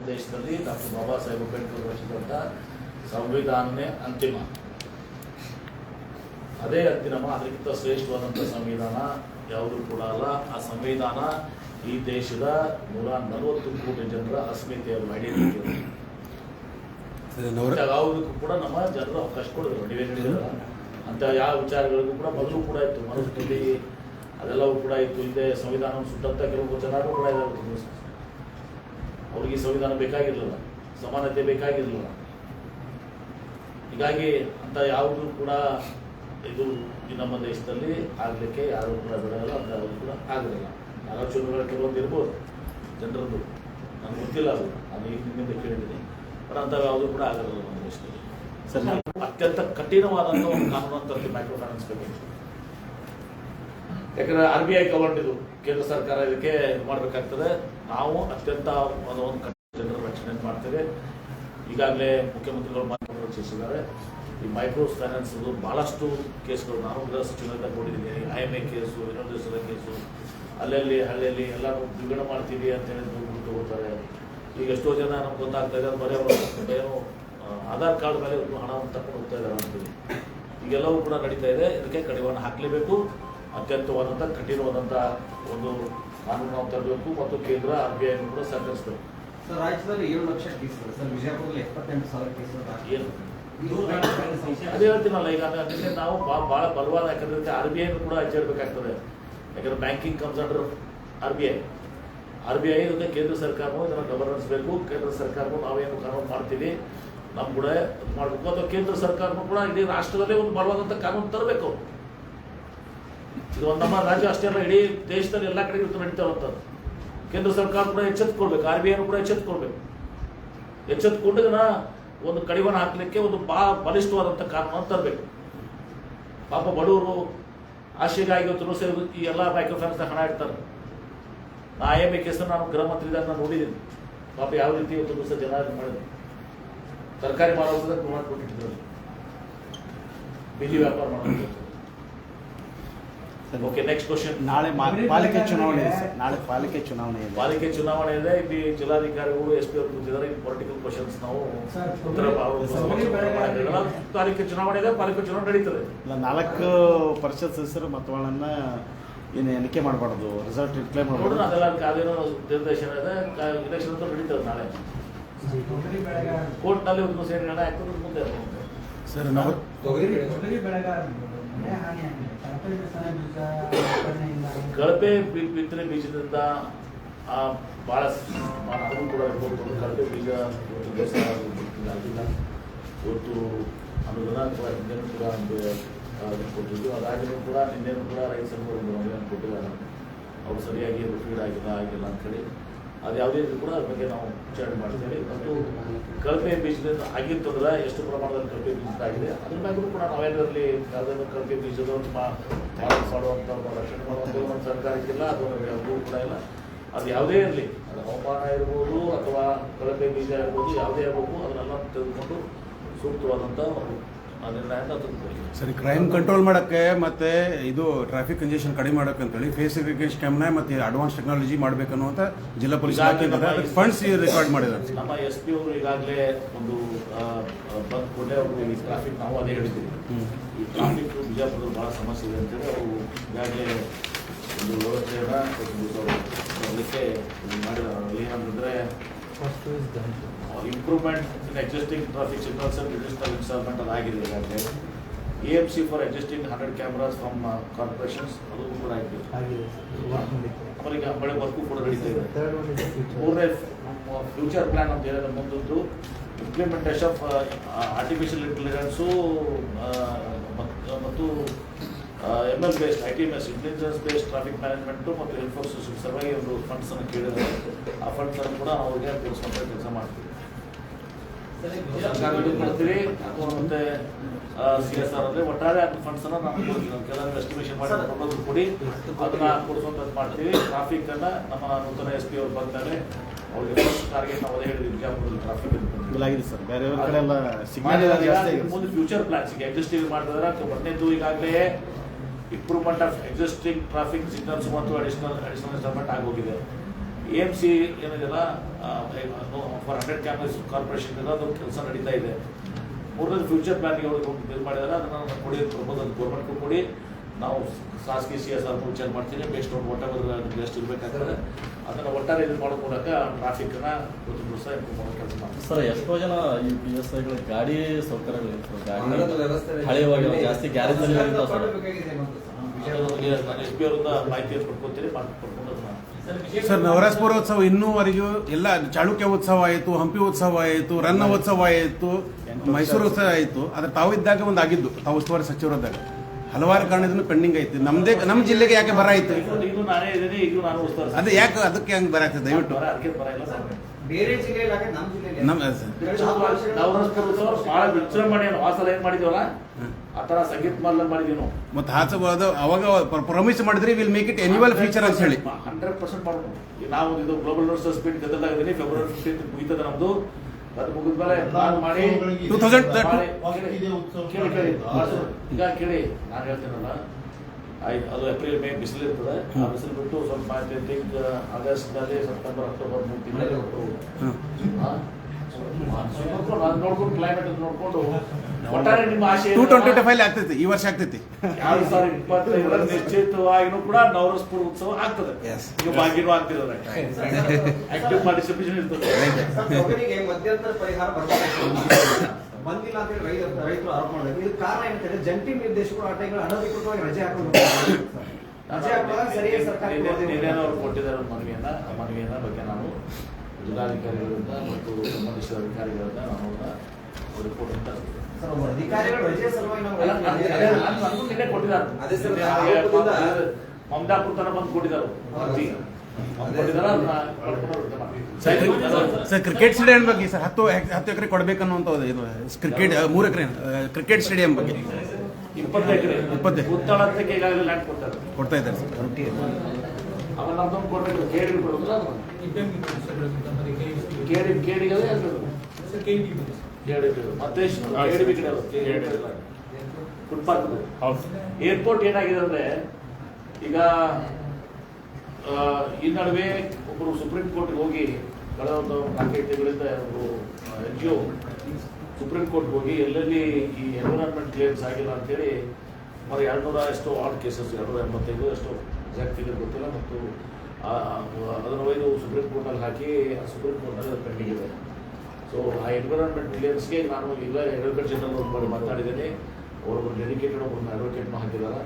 ದೇಶದಲ್ಲಿ ಡಾಕ್ಟರ್ ಬಾಬಾ ಸಾಹೇಬ್ ಅಂಬೇಡ್ಕರ್ ರಚಿಸಿದಂಥ ಸಂವಿಧಾನನೇ ಅಂತಿಮ. ಅದೇ ಅಂತಿಮ ಅದಕ್ಕಿಂತ ಶ್ರೇಷ್ಠವಾದಂಥ ಸಂವಿಧಾನ ಯಾವುದೂ ಕೂಡ ಅಲ್ಲ. ಆ ಸಂವಿಧಾನ ಈ ದೇಶದ ನೂರ ನಲವತ್ತು ಕೋಟಿ ಜನರ ಅಸ್ಮಿತೆಯನ್ನು ಐಡೆಂಟಿಟಿ ಯಾವುದಕ್ಕೂ ಕೂಡ ನಮ್ಮ ಜನರು ಅವಕಾಶ ಕೊಡೋದು ಡಿವೈಡ್ ಅಂತ ಯಾವ ವಿಚಾರಗಳಿಗೂ ಕೂಡ ಮೊದಲು ಕೂಡ ಇತ್ತು ಮನಸ್ಸು ಅದೆಲ್ಲವೂ ಕೂಡ ಇತ್ತು ಹಿಂದೆ ಸಂವಿಧಾನ ಸುಟ್ಟಂತ ಕೆಲವು ಜನರು ಕೂಡ ಇದ್ದಾರೆ. ಅವ್ರಿಗೆ ಸಂವಿಧಾನ ಬೇಕಾಗಿರಲಿಲ್ಲ ಸಮಾನತೆ ಬೇಕಾಗಿರಲಿಲ್ಲ. ಹೀಗಾಗಿ ಅಂತ ಯಾವುದು ಕೂಡ ಇದು ನಮ್ಮ ದೇಶದಲ್ಲಿ ಆಗಲಿಕ್ಕೆ ಯಾರೂ ಕೂಡ ಬಿಡೋಲ್ಲ ಅಂತ ಯಾವುದು ಕೂಡ ಆಗೋದಿಲ್ಲ ಆಲೋಚನೆಗಳು ಕೆಲವೊಂದು ಇರ್ಬೋದು ಜನರದ್ದು. ನನಗೆ ಗೊತ್ತಿಲ್ಲ ಅದು ನಾನು ಈಗ ನಿಮ್ಮಿಂದ ಕೇಳಿದ್ದೀನಿ. ಬಟ್ ಅಂತ ಯಾವುದು ಕೂಡ ಆಗಲ್ಲ ನಮ್ಮ ದೇಶದಲ್ಲಿ. ಸರ್ ಅತ್ಯಂತ ಕಠಿಣವಾದಂಥ ಒಂದು ಕಾನೂನು ಅಂತ ಮೈಕ್ರೋ ಫೈನಾನ್ಸ್ ಯಾಕಂದ್ರೆ ಆರ್ ಬಿ ಐ ತಗೊಂಡಿದ್ದು ಕೇಂದ್ರ ಸರ್ಕಾರ ಇದಕ್ಕೆ ಇದು ಮಾಡಬೇಕಾಗ್ತದೆ. ನಾವು ಅತ್ಯಂತ ಒಂದು ಜನರ ರಕ್ಷಣೆ ಮಾಡ್ತೇವೆ. ಈಗಾಗಲೇ ಮುಖ್ಯಮಂತ್ರಿಗಳು ರಚಿಸಿದ್ದಾರೆ ಈ ಮೈಕ್ರೋ ಫೈನಾನ್ಸ್ ಬಹಳಷ್ಟು ಕೇಸ್ಗಳು ನಾನು ಗೃಹ ಸಚಿವರಿಂದ ಕೊಟ್ಟಿದ್ದೀನಿ ಐ ಎಂ ಎ ಕೇಸು ಇನ್ನೊಂದು ಕೇಸು. ಅಲ್ಲಲ್ಲಿ ಹಳ್ಳಿಯಲ್ಲಿ ಎಲ್ಲರೂ ಬಿಗಡ ಮಾಡ್ತೀವಿ ಅಂತ ಹೇಳಿ ದುಡ್ಡು ತಗೋತಾರೆ ಈಗ ಎಷ್ಟೋ ಜನ ನಮ್ಗೆ ಗೊತ್ತಾಗ್ತಾ ಇದೆ ಬರೀ ಏನು ಆಧಾರ್ ಕಾರ್ಡ್ ಮೇಲೆ ಹಣವನ್ನು ತಕೊಂಡು ಹೋಗ್ತಾ ಇದ್ದಾರೆ ಅಂತೀವಿ. ಈಗೆಲ್ಲವೂ ಕೂಡ ನಡೀತಾ ಇದೆ. ಇದಕ್ಕೆ ಕಡಿವಾಣ ಹಾಕಲೇಬೇಕು. ಅತ್ಯಂತವಾದಂಥ ಕಠಿಣವಾದಂಥ ಒಂದು ಕಾನೂನು ನಾವು ತರಬೇಕು ಮತ್ತು ಕೇಂದ್ರ ಆರ್ ಬಿ ಐ ಕೂಡ ಸಹಕರಿಸಬೇಕು ಸರ್ ರಾಜ್ಯದಲ್ಲಿ ಏಳು ಲಕ್ಷ ಕೇಸ್ಗಳು ಸರ್ ವಿಜಯಪುರದಲ್ಲಿ ಎಪ್ಪತ್ತೆಂಟು ಸಾವಿರ ಕೇಸ್ಗಳು ಏನು. ಅದೇ ಹೇಳ್ತೀನಲ್ಲ ಈಗ ಅದಕ್ಕೆ ನಾವು ಭಾಳ ಬಲವಾದ ಯಾಕಂದ್ರೆ ಆರ್ ಬಿ ಐನು ಕೂಡ ಹಚ್ಚಿಡ್ಬೇಕಾಗ್ತದೆ ಯಾಕಂದ್ರೆ banking comes under R B I. R B I ಇದಕ್ಕೆ ಕೇಂದ್ರ ಸರ್ಕಾರವು ಇದನ್ನು ಗವರ್ನೆನ್ಸ್ ಬೇಕು ಕೇಂದ್ರ ಸರ್ಕಾರವು ನಾವೇನು ಕಾನೂನು ಮಾಡ್ತೀವಿ. ನಮ್ಮ ಕೂಡ ಮಾಡಬೇಕು. ಅಥವಾ ಕೇಂದ್ರ ಸರ್ಕಾರವೂ ಕೂಡ ಇಡೀ ರಾಷ್ಟ್ರದಲ್ಲೇ ಒಂದು ಬಲವಾದಂಥ ಕಾನೂನು ತರಬೇಕು. ಇದು ಒಂದು ನಮ್ಮ ರಾಜ್ಯ ಅಷ್ಟೇ ಅಲ್ಲ, ಇಡೀ ದೇಶದಲ್ಲಿ ಎಲ್ಲ ಕಡೆ ಇವತ್ತು ನಡೀತಾ ಇರುವಂಥದ್ದು ಕೇಂದ್ರ ಸರ್ಕಾರ ಕೂಡ ಎಚ್ಚೆತ್ಕೊಳ್ಬೇಕು, ಆರ್ ಬಿ ಐನು ಕೂಡ ಎಚ್ಚೆತ್ಕೊಳ್ಬೇಕು. ಎಚ್ಚೆತ್ಕೊಂಡು ಇದನ್ನ ಒಂದು ಕಡಿವಾಣ ಹಾಕಲಿಕ್ಕೆ ಒಂದು ಬಾ ಬಲಿಷ್ಠವಾದಂಥ ಕಾನೂನು ತರಬೇಕು. ಪಾಪ ಬಡವರು ಆಶೆಗಾಗಿ ಇವತ್ತು ಸೇರಿ ಈ ಎಲ್ಲ ಮೈಕ್ರೋ ಫೈನಾನ್ಸ್ ಹಣ ಇಡ್ತಾರೆ. ನಾ ಐ ಎಂ ಎ ನಾನು ಗೃಹ ಮಂತ್ರಿ ಇದ್ದಾಗ ನಾನು ನೋಡಿದ್ದೀನಿ. ಪಾಪ ಯಾವ ರೀತಿ ಇವತ್ತು ದಿವಸ ಜನ ಮಾಡಿದೆ ತರಕಾರಿ ಮಾರೋದಕ್ಕೆ ಮಾಡಿಕೊಟ್ಟಿದ್ರು ಬೀದಿ ವ್ಯಾಪಾರ ಮಾಡೋದು ಓಕೆ ನೆಕ್ಸ್ಟ್ ಕ್ವಶನ್ ನಾಳೆ ಮಾ- ಪಾಲಿಕೆ ಚುನಾವಣೆ ಇದೆ ಸರ್ ನಾಳೆ ಪಾಲಿಕೆ ಚುನಾವಣೆ ಇದೆ. ಪಾಲಿಕೆ ಚುನಾವಣೆ ಇದೆ. ಇಲ್ಲಿ ಜಿಲ್ಲಾಧಿಕಾರಿಗಳು ಎಸ್ ಪಿ ಅವರು ಕೂತಿದ್ದಾರೆ. ಪೊಲಿಟಿಕಲ್ ಕ್ವಶನ್ಸ್ ನಾವು ಸರ್, ಉತ್ತರ ಪಾಲಿಕೆ ಚುನಾವಣೆ ಇದೆ. ಪಾಲಿಕೆ ಚುನಾವಣೆ ನಡೀತದೆ. ಇಲ್ಲ ನಾಲ್ಕು ಪರಿಷತ್ ಸದಸ್ಯರು ಮತಗಳನ್ನ ಏನು ಎಣಿಕೆ ಮಾಡಬಾರ್ದು. ರಿಸಲ್ಟ್ ಡಿಕ್ಲೇರ್ ಮಾಡಬಾರ್ದು. ಅದೆಲ್ಲ ಕಾದೇನೋ ನಿರ್ದೇಶನ ಇದೆ. ಇಲೆಕ್ಷನ್ ಅಂತ ನಡೀತದೆ ನಾಳೆ. ಕೋರ್ಟ್ನಲ್ಲಿ ಒಂದು ಸೇರಿಗಳ ಆಗ್ತದೆ ಮುಂದೆ. ಸರ್ ನಾವು ಕಳಪೆ ಬಿತ್ತನೆ ಬೀಜದಿಂದ ಆ, ಬಹಳ ಅದು ಕೂಡ ಇರ್ಬೋದು. ಕಳಪೆ ಬೀಜ ಇವತ್ತು ಆಗಿಲ್ಲ ಅನುದಾನ ಕೂಡ ಹಿಂದೆನೂ ಕೂಡ ಕೊಟ್ಟಿದ್ದು. ಅದಾಗಿನೂ ಕೂಡ ನಿನ್ನೆನೂ ಕೂಡ ರೈತ ಸಂಘಗಳು ಮನವಿಯನ್ನು ಕೊಟ್ಟಿದ್ದಾರೆ. ಅವ್ರು ಸರಿಯಾಗಿ ಫೀಡ್ ಆಗಿಲ್ಲ ಆಗಿಲ್ಲ ಅಂತೇಳಿ ಅದು ಯಾವುದೇ ರೀತಿ ಕೂಡ ಅದ್ರ ಬಗ್ಗೆ ನಾವು ವಿಚಾರಣೆ ಮಾಡ್ತೇವೆ. ಮತ್ತು ಕಳಪೆ ಬೀಜದಿಂದ ಆಗಿರ್ತಂದ್ರೆ ಎಷ್ಟು ಪ್ರಮಾಣದಲ್ಲಿ ಕಳಪೆ ಬೀಜದ ಆಗಿದೆ, ಅದ್ರ ಮ್ಯಾಗೂ ಕೂಡ ನಾವೇನರಲ್ಲಿ ಯಾವುದಾದ್ರು ಕಳಪೆ ಬೀಜದ ಮಾಡುವಂಥ ರಕ್ಷಣೆ ಮಾಡುವಂಥ ಒಂದು ಸರ್ಕಾರಕ್ಕಿಲ್ಲ ಅದು ಯಾವುದೂ ಕೂಡ ಇಲ್ಲ. ಅದು ಯಾವುದೇ ಇರಲಿ, ಅದು ಹವಾಮಾನ ಇರ್ಬೋದು ಅಥವಾ ಕಳಪೆ ಬೀಜ ಇರ್ಬೋದು, ಯಾವುದೇ ಇರ್ಬೋದು, ಅದನ್ನೆಲ್ಲ ತೆಗೆದುಕೊಂಡು ಸೂಕ್ತವಾದಂಥ ಒಂದು ಸರಿ ಕ್ರೈಮ್ ಕಂಟ್ರೋಲ್ ಮಾಡೋಕ್ಕೆ ಮತ್ತೆ ಇದು ಟ್ರಾಫಿಕ್ ಕಂಜೆಷನ್ ಕಡಿಮೆ ಮಾಡೋಕೆ ಅಂತೇಳಿ ಫೇಸ್ ರಿಕಗ್ನೇಷನ್ ಕ್ಯಾಮ್ನ ಮತ್ತೆ ಅಡ್ವಾನ್ಸ್ ಟೆಕ್ನಾಲಜಿ ಮಾಡಬೇಕನ್ನುವಂತ ಜಿಲ್ಲಾ ಪೊಲೀಸ್ ಇಲಾಖೆ ಅದಕ್ಕೆ ಫಂಡ್ಸ್ ರೆಕಾರ್ಡ್ ಮಾಡಿದ್ದಾರೆ. ನಮ್ಮ ಎಸ್ ಪಿ ಅವರು ಈಗಾಗಲೇ ಒಂದು ಬಂದ್ ಕೂಡಲೇ ಅವರು ಟ್ರಾಫಿಕ್ ನಾವು ಅದೇ ಹೇಳಿದ್ವಿ. ಈ ಟ್ರಾಫಿಕ್ ಬಿಜಾಪುರದಲ್ಲಿ ಭಾಳ ಸಮಸ್ಯೆ ಇದೆ ಅಂತೇಳಿ ಅವರು ಈಗಾಗಲೇ ಒಂದು ವ್ಯವಸ್ಥೆಯನ್ನು ಬರಲಿಕ್ಕೆ ಮಾಡಿದ್ದಾರೆ. ಅಲ್ಲಿ ಏನಂತಂದರೆ improvement in existing traffic signals and digital installment ಆಗಿದೆ ಈಗಾಗಲೇ A M C for existing hundred cameras from corporations ಅದು ಕೂಡ ಆಗಿದೆ. ಅವರಿಗೆ ಬಳೆ ವರ್ಕು ಕೂಡ ನಡೀತಾ ಇದೆ ಮೂರನೇ ಫ್ಯೂಚರ್ ಪ್ಲಾನ್ ಅಂತ ಹೇಳಿದ್ರೆ ಮುಂದೊಂದು ಇಂಪ್ಲಿಮೆಂಟೇಷನ್ ಆಫ್ ಆರ್ಟಿಫಿಷಿಯಲ್ ಇಂಟೆಲಿಜೆನ್ಸು ಮತ್ತು M L based I T M S intelligence based traffic management ಮತ್ತು ಎನ್ಫೋರ್ಸಸ್ ಸಲುವಾಗಿ ಒಂದು ಫಂಡ್ಸನ್ನು ಕೇಳಿದ್ರೆ ಆ ಫಂಡ್ಸನ್ನು ಕೂಡ ಅವ್ರಿಗೆ ತೋರಿಸುವಂಥ ಕೆಲಸ ಮಾಡ್ತೀವಿ. ಮಾಡ್ತೀವಿ ಮತ್ತೆ ಸಿ ಎಸ್ ಆರ್ ಅಂದರೆ ಒಟ್ಟಾರೆ ಅದು ಫಂಡ್ಸನ್ನು ನಾವು ಕೊಡ್ತೀವಿ. ಕೆಲವೊಂದು ಎಸ್ಟಿಮೇಷನ್ ಮಾಡಿ ಕೊಡೋದು ಕೊಡಿ. ಅದನ್ನ ಕೊಡಿಸುವಂಥದ್ದು ಮಾಡ್ತೀವಿ. ಟ್ರಾಫಿಕ್ ಅನ್ನ ನಮ್ಮ ನೂತನ ಎಸ್ ಪಿ ಅವ್ರು ಬರ್ತಾರೆ ಅವ್ರಿಗೆ ಫಸ್ಟ್ ಟಾರ್ಗೆಟ್ ನಾವು ಅದೇ ಹೇಳಿದ್ವಿ ಬಿಜಾಪುರದಲ್ಲಿ ಟ್ರಾಫಿಕ್ ಸರ್. ಬೇರೆ ಕಡೆ ಎಲ್ಲ ಸಿಗ್ನಲ್ ಜಾಸ್ತಿ ಆಗಿದೆ. ಮುಂದೆ ಫ್ಯೂಚರ್ ಪ್ಲಾನ್ಸ್ ಈಗ ಎಕ್ಸಿಸ್ಟಿವ್ ಮಾಡಿದ್ರೆ ಮೊದಲನೇದು ಈಗಾಗಲೇ improvement of existing traffic signals ಮತ್ತು ಅಡಿಷನಲ್ ಅಡಿಷನಲ್ ಇನ್ಸ್ಟಾಲ್ಮೆಂಟ್ ಆಗೋಗಿದೆ. ಎ ಎಂ ಸಿ ಏನಿದೆಯಲ್ಲ ಫಾರ್ ಹಂಡ್ರೆಡ್ ಕ್ಯಾಮ್ರಸ್ ಕಾರ್ಪೊರೇಷನ್ ಅದು ಕೆಲಸ ನಡೀತಾ ಇದೆ. ಮೂರನೇದು ಫ್ಯೂಚರ್ ಪ್ಲಾನ್ಗೆ ಅವರು ಇದು ಮಾಡಿದಾರೆ, ಅದನ್ನು ಕೊಡಿ ಪ್ರಪೋಸಲ್ ಗೌರ್ಮೆಂಟ್ಗೂ ಕೊಡಿ. ನಾವು ಖಾಸಗಿ ಸಿ ಎಸ್ ಆರ್ ವಿಚಾರ ಮಾಡ್ತೀನಿ ಬೇಸ್ಟ್ ಆನ್ ವಾಟ್ ಎವರ್ ಎಷ್ಟು ಇರಬೇಕಾಗ್ತದೆ. ಅದನ್ನು ಒಟ್ಟಾರೆ ಇದು ಮಾಡೋ ಮೂಲಕ ಟ್ರಾಫಿಕ್ನ ಒಂದು ದಿವಸ ಇಂಪ್ರೂವ್ ಮಾಡೋ ಕೆಲಸ ಮಾಡ್ತೀವಿ. ಸರ್ ಎಷ್ಟೋ ಜನ ಈ ಪಿ ಎಸ್ ಐಗಳ ಗಾಡಿ ಸೌಕರ್ಯಗಳು ಹಳೆಯವಾಗಿರೋ ಜಾಸ್ತಿ ಗ್ಯಾರೇಜ್ ಎಸ್ ಪಿ ಅವರಿಂದ ಮಾಹಿತಿಯನ್ನು ಪಡ್ಕೊತೀನಿ ಮಾತು ಪಡ್ಕೊಂಡು ಅದನ್ನ ಸರ್ ನವರಾಜಪುರೋತ್ಸವ ಇನ್ನೂವರೆಗೂ ಎಲ್ಲ ಚಾಳುಕ್ಯ ಉತ್ಸವ ಆಯಿತು ಹಂಪಿ ಉತ್ಸವ ಆಯಿತು ರನ್ನ ಉತ್ಸವ ಆಯಿತು ಮೈಸೂರು ಉತ್ಸವ ಆಯಿತು. ಆದರೆ ತಾವು ಇದ್ದಾಗ ಒಂದು ಆಗಿದ್ದು ತಾವು ಉಸ್ತುವಾರಿ ಸಚಿವರಿದ್ದಾಗ ಹಲವಾರು ಕಾರಣದಿಂದ ಪೆಂಡಿಂಗ್ ಐತಿ ನಮ್ದೇ ನಮ್ಮ ಜಿಲ್ಲೆಗೆ ಯಾಕೆ ಬರ ಉತ್ತರ ಅದು ಯಾಕೆ ಅದಕ್ಕೆ ಹಂಗೆ ಬರ ಆಗ್ತದೆ? ದಯವಿಟ್ಟು. ಬರ ಸಂಗೀತ ಮಾಲ್ ಮಾಡಿದೀವಿ ನಾವು. ಮತ್ತು ಹಾಸಬಹುದು ಅವಾಗ ಪ್ರಾಮಿಸ್ ಮಾಡಿದ್ರಿ will make it annual future ಅಂತ ಹೇಳಿ. ಹಂಡ್ರೆಡ್ ಪರ್ಸೆಂಟ್ ಮಾಡ್ಬೋದು ನಾವು ಇದು ಗ್ಲೋಬಲ್ ರೋಡ್ ಸ್ಪೀಡ್ ಗದಲಾಗಿದ್ದೀನಿ ಫೆಬ್ರವರಿ ಫಿಫ್ಟೀನ್ ಮುಗಿತದೆ ನಮ್ದು. ಅದು ಮುಗಿದ್ಮೇಲೆ ಎಲ್ಲ ಮಾಡಿ 2030 ಮಾಡಿ- ಕೇಳಿ ಕೇಳಿ. ಈಗ ಕೇಳಿ ನಾನು ಹೇಳ್ತೀನಲ್ಲ. ಆಯ್ತು ಅದು ಏಪ್ರಿಲ್ ಮೇ ಬಿಸಿಲು ಇರ್ತದೆ ಆ ಬಿಸಿಲು ಬಿಟ್ಟು ಸ್ವಲ್ಪ ಐ ಥಿಂಕ್ ಆಗಸ್ಟ್ನಲ್ಲಿ ಸೆಪ್ಟೆಂಬರ್ ಅಕ್ಟೋಬರ್ ಮೂರು ತಿಂಗಳು ಹ್ಮ್. ನೋಡ್ಕೊಂಡು ಕ್ಲೈಮೇಟ್ ನೋಡ್ಕೊಂಡು ಒಟ್ಟಾರೆ ನಿಮ್ಮ ಆಶೆ ಟೂ ಟ್ವೆಂಟಿ ಫೈವ್ ಆಗ್ತೈತಿ ಈ ವರ್ಷ ಆಗ್ತೈತಿ. ಎರಡು ಸಾವಿರದ ಇಪ್ಪತ್ತೈದರ ನಿಶ್ಚಿತವಾಗಿನೂ ಕೂಡ ನವರಸ್ಪುರ ಉತ್ಸವ ಆಗ್ತದೆ. ಈಗ ಬಾಗಿನೂ ಆಕ್ಟಿವ್ ಪಾರ್ಟಿಸಿಪೇಷನ್ ಇರ್ತದೆ. ಮಧ್ಯಂತರ ಪರಿಹಾರ ಬರಬೇಕು ಬಂದಿಲ್ಲ ಅಂತ ಹೇಳಿ ರೈತ ರೈತರು ಆರೋಪ ಮಾಡಿದ್ರು ಇದು ಕಾರಣ ಏನಂತಂದ್ರೆ ಜಂಟಿ ನಿರ್ದೇಶಕರು ಆ ಟೈಮ್ಗಳು ಅನಧಿಕೃತವಾಗಿ ರಜೆ ಹಾಕೊಂಡು. ರಜೆ ಹಾಕುವಾಗ ಸರಿಯಾಗಿ ಸರ್ಕಾರ ಅವ್ರು ಕೊಟ್ಟಿದ್ದಾರೆ ಮನವಿಯನ್ನ. ಆ ಮನವಿಯನ್ನ ಬಗ್ಗೆ ನಾವು ಜಿಲ್ಲಾಧಿಕಾರಿಗಳಿಂದ ಮತ್ತು ಸಂಬಂಧಿಸಿದ ಅಧಿಕಾರಿಗಳಿಂದ ನಾವು ರಿಪೋರ್ಟ್ ಅಂತ ಅಧಿಕಾರಿಗಳು ರಜೆ ಸಲುವಾಗಿ ನಾವು ಕೊಟ್ಟಿದ್ದಾರೆ. ಮಮದಾಪುರ ತನಕ ಬಂದು ಕೊಟ್ಟಿದ್ದಾರೆ. ಸರಿ, ಅದು- ಸರ್ ಕ್ರಿಕೆಟ್ ಸ್ಟೇಡಿಯಂ ಬಗ್ಗೆ ಸರ್ ಹತ್ತು ಹತ್ತು ಎಕರೆ ಕೊಡ್ಬೇಕನ್ನುವಂತ ಇದು ಕ್ರಿಕೆಟ್ ಮೂರು ಎಕರೆ ಕ್ರಿಕೆಟ್ ಸ್ಟೇಡಿಯಂ ಬಗ್ಗೆ. ಇಪ್ಪತ್ತು ಎಕರೆ. ಇಪ್ಪತ್ತು. ಉತ್ತಳಕ್ಕೆ ಈಗಾಗಲೇ ಲ್ಯಾಂಡ್ ಕೊಡ್ತಾರೆ. ಕೊಡ್ತಾ ಇದ್ದಾರೆ ಸರ್. ಕೊಡ್ಬೇಕು. ಮತ್ತೆ. ಫುಟ್ಪಾತ್ ಏರ್ಪೋರ್ಟ್ ಏನಾಗಿದೆ ಅಂದ್ರೆ ಈಗ ಈ ನಡುವೆ ಒಬ್ಬರು ಸುಪ್ರೀಂ ಕೋರ್ಟ್ಗೆ ಹೋಗಿ ಕಳೆದ ಒಂದು ನಾಲ್ಕೈದು ತಿಂಗಳಿಂದ ಒಬ್ಬರು ಎನ್ ಜಿ ಒ ಸುಪ್ರೀಂ ಕೋರ್ಟ್ಗೆ ಹೋಗಿ ಎಲ್ಲೆಲ್ಲಿ ಈ ಎನ್ವಿರಾನ್ಮೆಂಟ್ ಕ್ಲೇಮ್ಸ್ ಆಗಿಲ್ಲ ಅಂತೇಳಿ మరి ಎರಡುನೂರ ಎಷ್ಟೋ ಆಡ್ ಕೇಸಸ್ ಎರಡುನೂರ ಎಂಬತ್ತೈದು ಎಷ್ಟೋ ಎಕ್ಸಾಕ್ಟ್ ಫಿಗರ್ ಗೊತ್ತಿಲ್ಲ ಮತ್ತು ಅದನ್ನು ಒಯ್ದು ಸುಪ್ರೀಂ ಕೋರ್ಟಲ್ಲಿ ಹಾಕಿ ಸುಪ್ರೀಂ ಕೋರ್ಟ್ನಲ್ಲಿ ಅದು ಪೆಂಡಿಂಗ್ ಇದೆ. ಸೊ ಆ ಎನ್ವಿರಾನ್ಮೆಂಟ್ ಕ್ಲೇಮ್ಸ್ಗೆ ನಾನು ಇಲ್ಲ ಅಡ್ವೊಕೇಟ್ ಜನರಲ್ ಮಾಡಿ ಮಾತಾಡಿದ್ದೀನಿ ಅವರೊಬ್ಬರು ಡೆಡಿಕೇಟೆಡ್ ಒಬ್ಬರನ್ನ ಅಡ್ವೊಕೇಟ್ನ ಹಾಕಿದ್ದಾರೆ.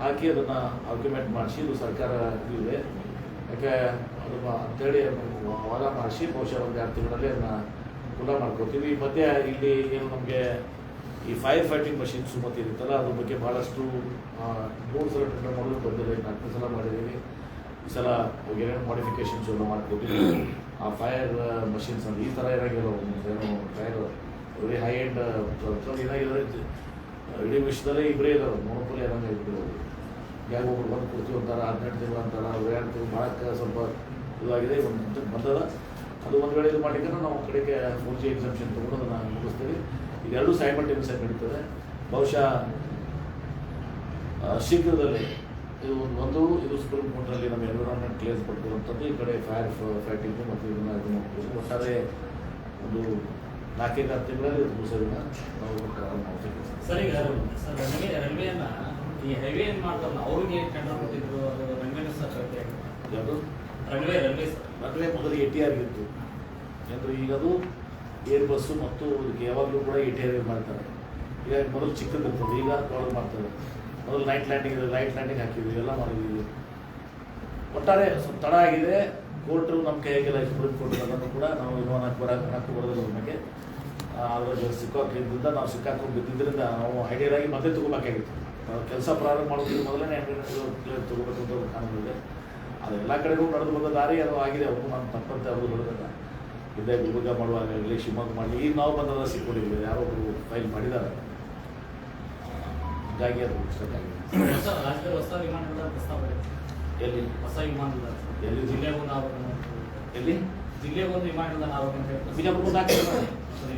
ಹಾಕಿ ಅದನ್ನು ಆರ್ಗ್ಯುಮೆಂಟ್ ಮಾಡಿಸಿ, ಇದು ಸರ್ಕಾರ ಇದೆ ಯಾಕೆ ಅದು ಅಂತೇಳಿ ವಾದ ಮಾಡಿಸಿ, ಬಹುಶಃ ಒಂದು ಎರಡು ತಿಂಗಳಲ್ಲಿ ಅದನ್ನು ಕುಲ ಮಾಡ್ಕೋತೀವಿ ಈ ಮಧ್ಯೆ ಇಲ್ಲಿ ಏನು ನಮಗೆ ಈ ಫೈರ್ ಫೈಟಿಂಗ್ ಮಷಿನ್ಸ್ ಮತ್ತು ಇರುತ್ತಲ್ಲ, ಅದ್ರ ಬಗ್ಗೆ ಭಾಳಷ್ಟು ಮೂರು ಸಲ ಟೆಂಡರ್ ಮಾಡೋದು ಬಂದಿದೆ. ನಾಲ್ಕು ಸಲ ಮಾಡಿದ್ದೀವಿ ಈ ಸಲ ಏನೇನು ಮಾಡಿಫಿಕೇಶನ್ಸ್ ಎಲ್ಲ ಮಾಡ್ಕೋತೀವಿ ಆ ಫೈರ್ ಮಷಿನ್ಸ್ ಅಂದ್ರೆ ಈ ಥರ ಏನಾಗಿರೋ ಏನು ಫೈರ್ ವೆರಿ ಹೈ ಎಂಡ್ ಏನಾಗಿದೆ ಇಡೀ ವಿಶ್ವದಲ್ಲೇ ಇಬ್ಬರೇ ಇದ್ದಾರೆ ಏನಾದ್ರೂ ಏನಂಗೆ ಯಾಕೆ ಒಬ್ರು ಬಂದು ಕೊಡ್ತೀವಿ ಅಂತಾರೆ, ಹದಿನೆಂಟು ತಿಂಗಳು ಅಂತಾರೆ ಎರಡು ತಿಂಗಳು ಮಾಡೋಕ್ಕೆ ಸ್ವಲ್ಪ ಇದಾಗಿದೆ, ಒಂದು ಬಂದದ. ಅದು ಒಂದು ವೇಳೆ ಇದು ಮಾಡಿದ್ರೆ ನಾವು ಕಡೆಗೆ ಫೋರ್ ಜಿ ಎಕ್ಸಾಮ್ಷನ್ ತೊಗೊಂಡು ಅದನ್ನು ಮುಗಿಸ್ತೀವಿ. ಇದೆರಡು ಸೈಮಲ್ಟೇನಿಯಸ್ ಆಗಿ ನಡೀತದೆ. ಬಹುಶಃ ಶೀಘ್ರದಲ್ಲಿ ಇದು ಒಂದು- ಇದು ಸುಪ್ರೀಂ ಕೋರ್ಟ್ನಲ್ಲಿ ನಮ್ಮ ಎನ್ವಿರಾನ್ಮೆಂಟ್ ಕ್ಲೇಸ್ ಪಡ್ಕೊಳ್ಳುವಂಥದ್ದು ಈ ಕಡೆ ಫೈರ್ ಫೈಟಿಂಗು ಮತ್ತು ಇದನ್ನು ಇದು ಮಾಡ್ಬೋದು ಒಟ್ಟಾರೆ ಒಂದು ನಾಲ್ಕೈದು ಹತ್ತು ತಿಂಗಳಲ್ಲಿ ಮುಗಿಸೋದನ್ನ ನಾವು ಸರಿ ರೈಲ್ವೆಯನ್ನು ಈ ಹೈವೇ ಏನ್ ಮಾಡ್ತಾರಲ್ಲ ಅವ್ರಿಗೆ ಟೆಂಡರ್ ಕೊಟ್ಟಿದ್ರು ರನ್ವೇನ sir runway runway sir runway ಮೊದಲು ಎ ಟಿ ಆರ್ ಇತ್ತು. ಯಾಕಂದ್ರೆ ಈಗ ಅದು ಏರ್ ಬಸ್ಸು ಮತ್ತು ಯಾವಾಗಲೂ ಕೂಡ ಎ ಟಿ ಆರ್ ಮಾಡ್ತಾರೆ. ಈಗ ಮೊದಲು ಚಿಕ್ಕದಿರ್ತದೆ ಈಗ ದೊಡ್ಡದು ಮಾಡ್ತಾರೆ. ಮೊದಲು ನೈಟ್ ಲ್ಯಾಂಡಿಂಗ್ ಇದೆ ನೈಟ್ ಲ್ಯಾಂಡಿಂಗ್ ಹಾಕಿದ್ವಿ ಎಲ್ಲ ಮಾಡಿದ್ವಿ ಒಟ್ಟಾರೆ ಸ್ವಲ್ಪ ತಡ ಆಗಿದೆ. ಕೋರ್ಟು ನಮ್ಮ ಕೈಗೆಲ್ಲ ಸುಪ್ರೀಂ ಕೋರ್ಟ್ ಅದನ್ನು ಕೂಡ ನಾವು ಇನ್ನೂ ನಾಲ್ಕು ಬರ ನಾಲ್ಕು ಬರೋದಿಲ್ಲ ನಮಗೆ ಅದ್ರ ಸಿಕ್ಕಾಕಿದ್ದರಿಂದ ನಾವು ಸಿಕ್ಕಾಕೊಂಡು ಬಿದ್ದಿದ್ದರಿಂದ ನಾವು ಐಡಿಯಲ್ ಆಗಿ ಮತ್ತೆ ತಗೋಬೇಕಾಗಿತ್ತು. ಕೆಲಸ ಪ್ರಾರಂಭ ಮಾಡೋದಕ್ಕೆ ಮೊದಲನೇ ತಗೋಬೇಕು ತಗೋಬೇಕಂತ ಒಂದು ಕಾನೂನಿದೆ ಇದೆ ಅದು ಎಲ್ಲ ಕಡೆಗೂ ನಡೆದು ಬಂದ ದಾರಿ ಅದು ಆಗಿದೆ ಅವರು ನಾನು ತಪ್ಪಂತೆ ಅವರು ಹೇಳಿದಾಗ ಇದೇ ಗುಲ್ಬರ್ಗ ಮಾಡುವಾಗ ಆಗಲಿ ಶಿವಮೊಗ್ಗ ಮಾಡಿ ಈಗ ನಾವು ಬಂದಾಗ ಸಿಕ್ಕೊಂಡಿದ್ದೀವಿ. ಯಾರೋ ಒಬ್ಬರು ಫೈಲ್ ಮಾಡಿದ್ದಾರೆ. ಹಾಗಾಗಿ ಅದು. ಎಲ್ಲಿ? ಹೊಸ ವಿಮಾನ. ಎಲ್ಲಿ? ಜಿಲ್ಲೆಗೆ ಒಂದು ಎಲ್ಲಿ? ಜಿಲ್ಲೆಗೆ ಒಂದು ವಿಮಾನ ಬಿಜಾಪುರ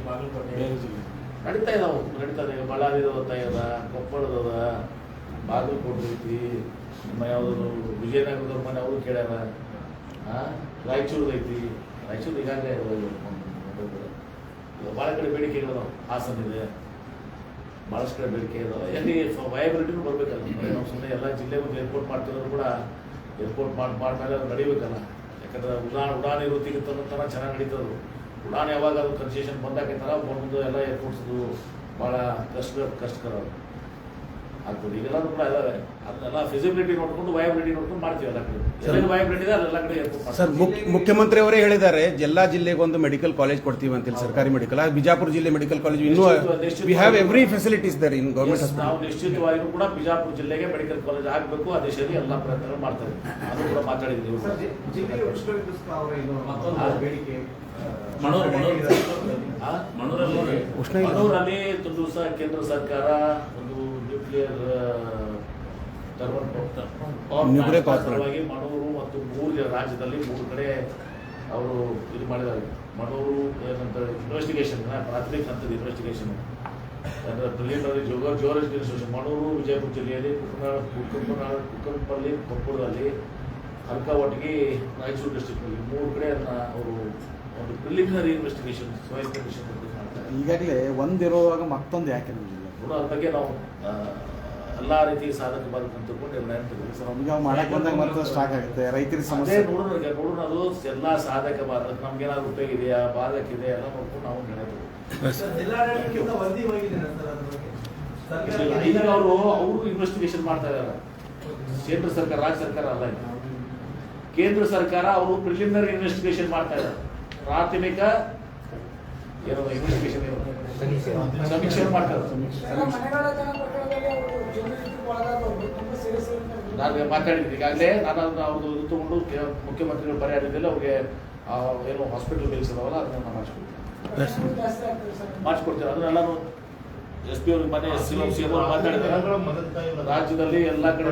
ಬಾಗಲಕೋಟೆ. ಬೇರೆ ಜಿಲ್ಲೆ. ನಡೀತಾ ಇದಾವೆ ನಡೀತಾ ಇದೆ. ಬಳ್ಳಾರಿದ ಅದ ಕೊಪ್ಪಳದದ ಬಾಗಲಕೋಟೆ ಐತಿ ನಮ್ಮ ಯಾವುದು ವಿಜಯನಗರದ ಮನೆ ಅವರು ಕೇಳ್ಯಾರ. ರಾಯಚೂರ್ದು ರಾಯಚೂರು ಐತಿ ರಾಯಚೂರು ಈಗಾಗಲೇ ಭಾಳ ಕಡೆ ಬೇಡಿಕೆ ಇರೋದು ಹಾಸನ ಇದೆ. ಭಾಳಷ್ಟು ಕಡೆ ಬೇಡಿಕೆ ಇದಾವೆ ಎಲ್ಲಿ ವಯಬಿಲಿಟಿನೂ ಬರ್ಬೇಕಲ್ಲ. ಬರೀ ನಾವು ಸುಮ್ಮನೆ ಎಲ್ಲ ಜಿಲ್ಲೆಗೂ ಏರ್ಪೋರ್ಟ್ ಮಾಡ್ತಿರೋರು ಕೂಡ ಏರ್ಪೋರ್ಟ್ ಮಾಡಿ ಮೇಲೆ ಅದು ನಡಿಬೇಕಲ್ಲ. ಯಾಕಂದ್ರೆ ಉಡಾನ್ ಉಡಾನ್ ಇರುತ್ತಿಗೆ ತನ ಚೆನ್ನಾಗಿ ನಡೀತದ್ರು ಯಾವಾಗ ಅದು ಕನ್ಸೆಷನ್ ಬಂದಾಕೈತಲ್ಲ ಬಂದು ಎಲ್ಲ ಏರ್ಪೋರ್ಟ್ಸ್ದು ಭಾಳ ಕಷ್ಟ ಕಷ್ಟಕರ ಅದು. ಆಗ್ತದೆ ಈಗೆಲ್ಲನೂ ಕೂಡ ಇದಾವೆ. ಅದನ್ನೆಲ್ಲ ಫಿಸಿಬಿಲಿಟಿ ನೋಡ್ಕೊಂಡು ವಯಬಿಲಿಟಿ ನೋಡ್ಕೊಂಡು ಮಾಡ್ತೀವಿ ಎಲ್ಲ ಕಡೆ. ಎಲ್ಲ ವಯಬಿಲಿಟಿ ಇದೆ ಅಲ್ಲೆಲ್ಲ ಕಡೆ ಏರ್ಪೋರ್ಟ್ ಸರ್ ಮುಖ್ಯ ಮುಖ್ಯಮಂತ್ರಿ ಅವರೇ ಹೇಳಿದ್ದಾರೆ ಜಿಲ್ಲಾ ಜಿಲ್ಲೆಗೆ ಒಂದು ಮೆಡಿಕಲ್ ಕಾಲೇಜ್ ಕೊಡ್ತೀವಿ ಅಂತೇಳಿ ಸರ್ಕಾರಿ ಮೆಡಿಕಲ್ ಬಿಜಾಪುರ ಜಿಲ್ಲೆ ಮೆಡಿಕಲ್ ಕಾಲೇಜ್ ಇನ್ನೂ we have every facilities there in government ನಾವು ನಿಶ್ಚಿತವಾಗಿಯೂ ಕೂಡ ಬಿಜಾಪುರ ಜಿಲ್ಲೆಗೆ ಮೆಡಿಕಲ್ ಕಾಲೇಜ್ ಆಗಬೇಕು ಆ ದಿಶೆಯಲ್ಲಿ ಎಲ್ಲ ಪ್ರಯತ್ನಗಳು ಮಾಡ್ತಾರೆ ಅದು ಕೂಡ ಮಾತಾಡಿದ್ದೀವಿ ಮತ್ತೊಂದು ಆ ಬೇಡಿಕೆ? ಮಣೂರಲ್ಲಿ ತುಂಬ ಒಂದು ಕೇಂದ್ರ ಸರ್ಕಾರ ಒಂದು ನ್ಯೂಕ್ಲಿಯರ್. ಸಲುವಾಗಿ ಮಣೂರು ಮತ್ತು ಮೂರು ರಾಜ್ಯದಲ್ಲಿ ಮೂರು ಕಡೆ ಅವರು ಇದು ಮಾಡಿದ್ದಾರೆ. ಮಣೂರು ಏನಂತ ಇನ್ವೆಸ್ಟಿಗೇಷನ್ ಪ್ರಾಥಮಿಕ ಹಂತದ ಇನ್ವೆಸ್ಟಿಗೇಷನ್ ಅಂದ್ರೆ ಪ್ರಿಲಿಮಿನರಿ ಜೋಗ ಜೋರ ಮಣೂರು ವಿಜಯಪುರ ಜಿಲ್ಲೆಯಲ್ಲಿ ಕುಕ್ಕನಾಳ ಕುಕ್ಕಂಪನಾಳ ಕುಕ್ಕಂಪಲ್ಲಿ ಕೊಪ್ಪಳದಲ್ಲಿ ಅರ್ಕಾವಟಿಗೆ ರಾಯಚೂರು ಡಿಸ್ಟ್ರಿಕ್ಟ್ನಲ್ಲಿ ಮೂರು ಕಡೆ ಅದನ್ನ ಅವರು ಒಂದು ಪ್ರಿಲಿಮಿನರಿ ಇನ್ವೆಸ್ಟಿಗೇಷನ್ ಸ್ವಯಂ ಕಮಿಷನ್ ಮಾಡ್ತಾರೆ ಈಗಾಗಲೇ ಒಂದಿರುವಾಗ ಮತ್ತೊಂದು ಯಾಕೆ ನಮ್ಗೆ ಕೂಡ ಅದ್ರ ಬಗ್ಗೆ ನಾವು ಎಲ್ಲ ಎಲ್ಲಾ ರೀತಿ ಸಾಧಕ ಬಾಧಕ ಅಂತ ತಿಳ್ಕೊಂಡು ನಿರ್ಣಯ ತಗೊಳ್ಳಿ ಸರ್ ನಮ್ಗೆ ಅವು ಬಂದಾಗ ಮತ್ತೆ ಸ್ಟಾಕ್ ಆಗುತ್ತೆ. ರೈತರ ಸಮಸ್ಯೆ. ನೋಡೋಣ ನೋಡೋಣ ಅದು ಎಲ್ಲ ಸಾಧಕ ಬಾಧಕ ನಮ್ಗೆ ಏನಾದ್ರು ಉಪಯೋಗ ಇದೆಯಾ? ಬಾಧಕ ಇದೆ ಎಲ್ಲ ನೋಡ್ಕೊಂಡು ನಾವು ನಿರ್ಣಯ ತಗೊಳ್ಳಿ ಈಗ ಅವರು ಅವರು ಇನ್ವೆಸ್ಟಿಗೇಷನ್ ಮಾಡ್ತಾ ಇದ್ದಾರೆ ಕೇಂದ್ರ ಸರ್ಕಾರ ರಾಜ್ಯ ಸರ್ಕಾರ ಅಲ್ಲ ಕೇಂದ್ರ ಸರ್ಕಾರ ಅವರು ಪ್ರಿಲಿಮಿನರಿ ಇನ್ವೆಸ್ಟಿಗೇಷನ್ ಮಾಡ್ತಾ ಇದ್ದಾರೆ ಪ್ರಾಥಮಿಕ ಏನೋ ಇನ್ವೆಸ್ಟಿಗೇಷನ್ ಸಮೀಕ್ಷೆ ಮಾಡ್ತಾರೆ. ನಾನು ಮಾತಾಡಿದ್ದೀನಿ. ಈಗಾಗಲೇ ನಾನು ಅದನ್ನ ಅವ್ರದ್ದು ಇದು ತಗೊಂಡು ಮುಖ್ಯಮಂತ್ರಿಗಳು ಪರಿಹಾರದಲ್ಲಿ ಅವ್ರಿಗೆ ಆ, ಏನು ಹಾಸ್ಪಿಟಲ್ ಬಿಲ್ಸ್ ಅದಾವಲ್ಲ ಅದನ್ನ ನಾನು ಮಾಡಿಸ್ಕೊಡ್ತೀನಿ. ಮಾಡಿಸ್ಕೊಡ್ತೀನಿ. ಅದನ್ನೆಲ್ಲಾನು ಎಸ್ ಪಿ ಅವ್ರಿಗೆ ಮನೆ ಸಿ ಎಂ ಸಿ ಎಂ ಅವ್ರು ಮಾತಾಡಿದ್ದಾರೆ. ರಾಜ್ಯದಲ್ಲಿ ಎಲ್ಲ ಕಡೆ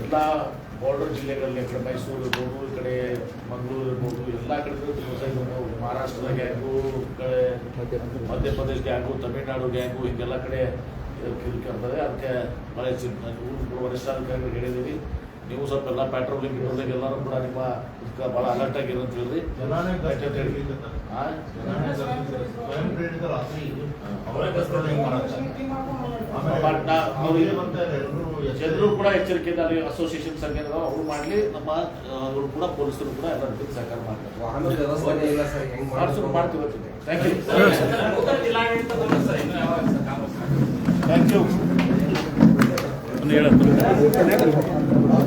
ಎಲ್ಲ ಬಾರ್ಡರ್ ಜಿಲ್ಲೆಗಳಲ್ಲಿ ಕಡೆ ಮೈಸೂರು ಈ ಕಡೆ ಮಂಗಳೂರು ಇರ್ಬೋದು, ಎಲ್ಲ ಕಡೆ ಮಹಾರಾಷ್ಟ್ರದ ಗ್ಯಾಂಗು ಕಡೆ ಮಧ್ಯಪ್ರದೇಶ ಗ್ಯಾಂಗು, ತಮಿಳುನಾಡು ಗ್ಯಾಂಗು, ಹಿಂಗೆಲ್ಲ ಕಡೆ ಕಿರುಕಿರ್ತದೆ ಅದಕ್ಕೆ ಮಳೆ ವರಿಷ್ಠಾಧಿಕಾರಿಗಳು ಹೇಳಿದ್ದೀವಿ. ನೀವು ಸ್ವಲ್ಪ ಎಲ್ಲ ಪೆಟ್ರೋಲಿಂಗ್ ಗಿಟ್ರೋಲಿಂಗ್ ಎಲ್ಲರೂ ಕೂಡ ನಿಮ್ಮ ಇದಕ್ಕೆ ಭಾಳ ಅಲರ್ಟ್ ಆಗಿರೋ ಅಂತ ಹೇಳಿ ಜನರು ಕೂಡ ಎಚ್ಚರಿಕೆಯಿಂದ ಅಲ್ಲಿ ಅಸೋಸಿಯೇಷನ್ ಸಂಘ ಅವ್ರು ಮಾಡಲಿ. ನಮ್ಮ ಅವರು ಕೂಡ ಪೊಲೀಸರು ಕೂಡ ಎಲ್ಲ ರೀತಿ ಸಹಕಾರ ಮಾಡ್ತಾರೆ. ಮಾಡ್ತೀವಿ ಥ್ಯಾಂಕ್ ಯು ಥ್ಯಾಂಕ್ ಯು